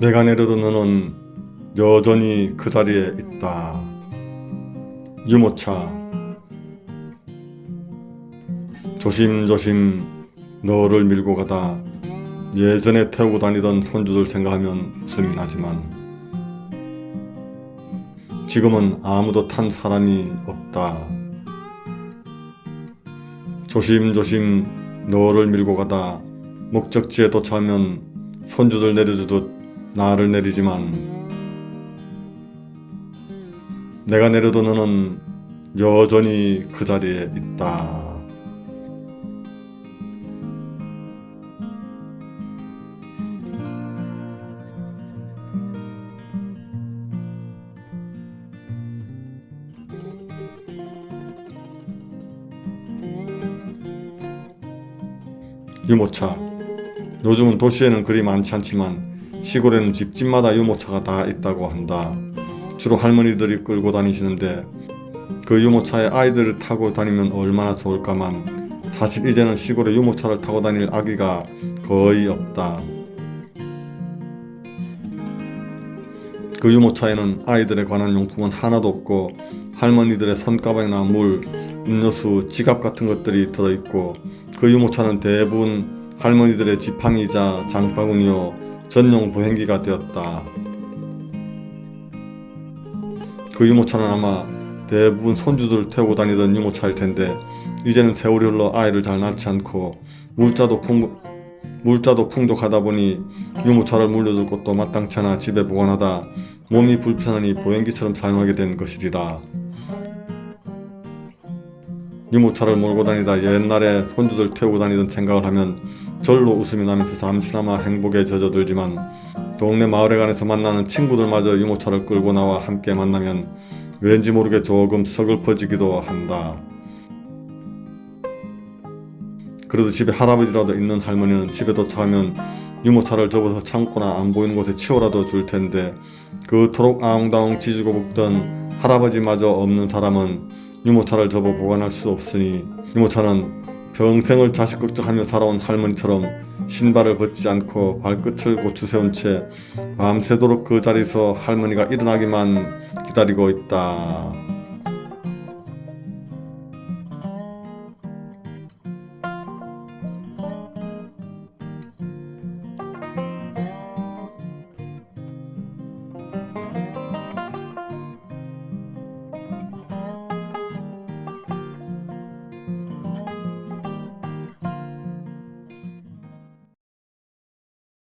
내가 내려도 너는 여전히 그 자리에 있다. 유모차 조심조심 너를 밀고 가다 예전에 태우고 다니던 손주들 생각하면 웃음이 나지만 지금은 아무도 탄 사람이 없다. 조심조심 너를 밀고 가다 목적지에 도착하면 손주들 내려주듯 나를 내리지만 내가 내려도 너는 여전히 그 자리에 있다. 유모차 요즘은 도시에는 그리 많지 않지만 시골에는 집집마다 유모차가 다 있다고 한다. 주로 할머니들이 끌고 다니시는데 그 유모차에 아이들을 타고 다니면 얼마나 좋을까만 사실 이제는 시골에 유모차를 타고 다닐 아기가 거의 없다. 그 유모차에는 아이들에 관한 용품은 하나도 없고 할머니들의 손가방이나 물, 음료수, 지갑 같은 것들이 들어있고 그 유모차는 대부분 할머니들의 지팡이자 장바구니요 전용 보행기가 되었다. 그 유모차는 아마 대부분 손주들 태우고 다니던 유모차일 텐데 이제는 세월이 흘러 아이를 잘 낳지 않고 물자도 풍 물자도 풍족하다 보니 유모차를 물려줄 곳도 마땅치 않아 집에 보관하다 몸이 불편하니 보행기처럼 사용하게 된 것이리라. 유모차를 몰고 다니다 옛날에 손주들 태우고 다니던 생각을 하면 절로 웃음이 나면서 잠시나마 행복에 젖어들지만 동네 마을회관에서 만나는 친구들마저 유모차를 끌고 나와 함께 만나면 왠지 모르게 조금 서글퍼지기도 한다. 그래도 집에 할아버지라도 있는 할머니는 집에 도착하면 유모차를 접어서 창고나 안 보이는 곳에 치워라도 줄 텐데 그토록 아웅다웅 지지고 볶던 할아버지마저 없는 사람은 유모차를 접어 보관할 수 없으니 유모차는 평생을 자식 걱정하며 살아온 할머니처럼 신발을 벗지 않고 발끝을 고추 세운 채 밤새도록 그 자리에서 할머니가 일어나기만 기다리고 있다.